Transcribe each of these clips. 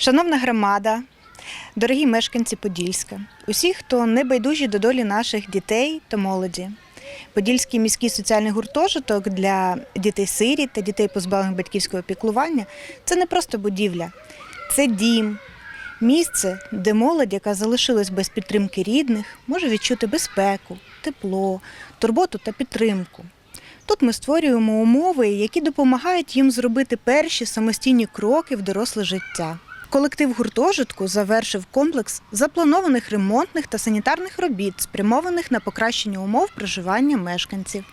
Шановна громада, дорогі мешканці Подільська, усі, хто не байдужі до долі наших дітей та молоді. Подільський міський соціальний гуртожиток для дітей-сиріт та дітей, позбавлених батьківського піклування це не просто будівля, це дім, місце, де молодь, яка залишилась без підтримки рідних, може відчути безпеку, тепло, турботу та підтримку. Тут ми створюємо умови, які допомагають їм зробити перші самостійні кроки в доросле життя. Колектив гуртожитку завершив комплекс запланованих ремонтних та санітарних робіт, спрямованих на покращення умов проживання мешканців.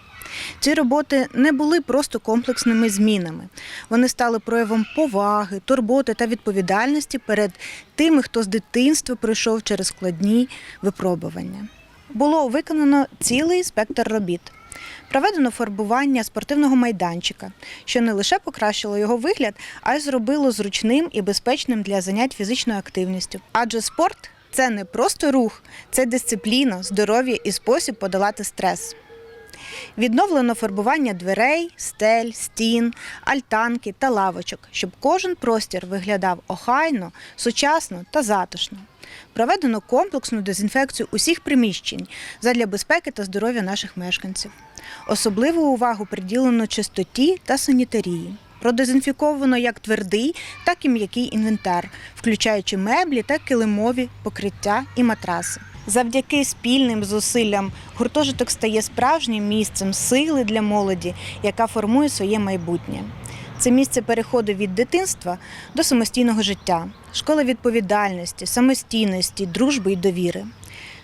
Ці роботи не були просто комплексними змінами. Вони стали проявом поваги, турботи та відповідальності перед тими, хто з дитинства пройшов через складні випробування. Було виконано цілий спектр робіт. Проведено фарбування спортивного майданчика, що не лише покращило його вигляд, а й зробило зручним і безпечним для занять фізичною активністю. Адже спорт це не просто рух, це дисципліна, здоров'я і спосіб подолати стрес. Відновлено фарбування дверей, стель, стін, альтанки та лавочок, щоб кожен простір виглядав охайно, сучасно та затишно. Проведено комплексну дезінфекцію усіх приміщень задля безпеки та здоров'я наших мешканців. Особливу увагу приділено чистоті та санітарії. Продезінфіковано як твердий, так і м'який інвентар, включаючи меблі та килимові покриття і матраси. Завдяки спільним зусиллям гуртожиток стає справжнім місцем сили для молоді, яка формує своє майбутнє. Це місце переходу від дитинства до самостійного життя, школа відповідальності, самостійності, дружби і довіри.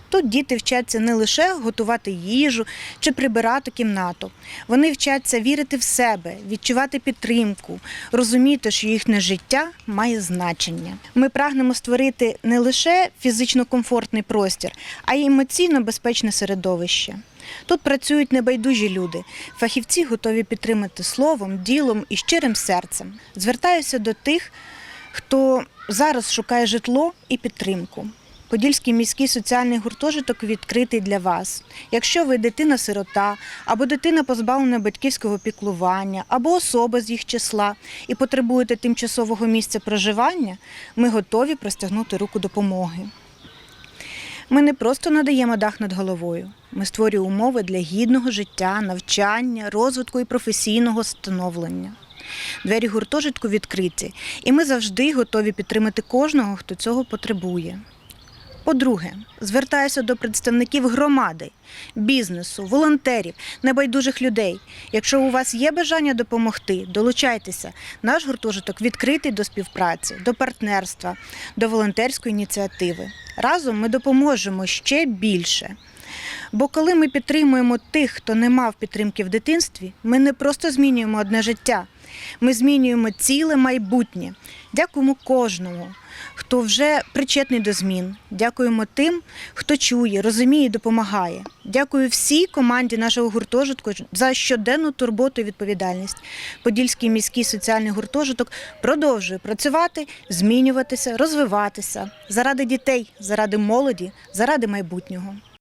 Тут діти вчаться не лише готувати їжу чи прибирати кімнату. Вони вчаться вірити в себе, відчувати підтримку, розуміти, що їхнє життя має значення. Ми прагнемо створити не лише фізично комфортний простір, а й емоційно безпечне середовище. Тут працюють небайдужі люди, фахівці готові підтримати словом, ділом і щирим серцем. Звертаюся до тих, хто зараз шукає житло і підтримку. Подільський міський соціальний гуртожиток відкритий для вас. Якщо ви дитина-сирота, або дитина позбавлена батьківського піклування, або особа з їх числа і потребуєте тимчасового місця проживання, ми готові простягнути руку допомоги. Ми не просто надаємо дах над головою. Ми створюємо умови для гідного життя, навчання, розвитку і професійного становлення. Двері гуртожитку відкриті, і ми завжди готові підтримати кожного, хто цього потребує. По-друге, звертаюся до представників громади, бізнесу, волонтерів, небайдужих людей. Якщо у вас є бажання допомогти, долучайтеся. Наш гуртожиток відкритий до співпраці, до партнерства, до волонтерської ініціативи. Разом ми допоможемо ще більше. Бо коли ми підтримуємо тих, хто не мав підтримки в дитинстві, ми не просто змінюємо одне життя, ми змінюємо ціле майбутнє. Дякуємо кожному, хто вже причетний до змін. Дякуємо тим, хто чує, розуміє і допомагає. Дякую всій команді нашого гуртожитку за щоденну турботу і відповідальність. Подільський міський соціальний гуртожиток продовжує працювати, змінюватися, розвиватися заради дітей, заради молоді, заради майбутнього.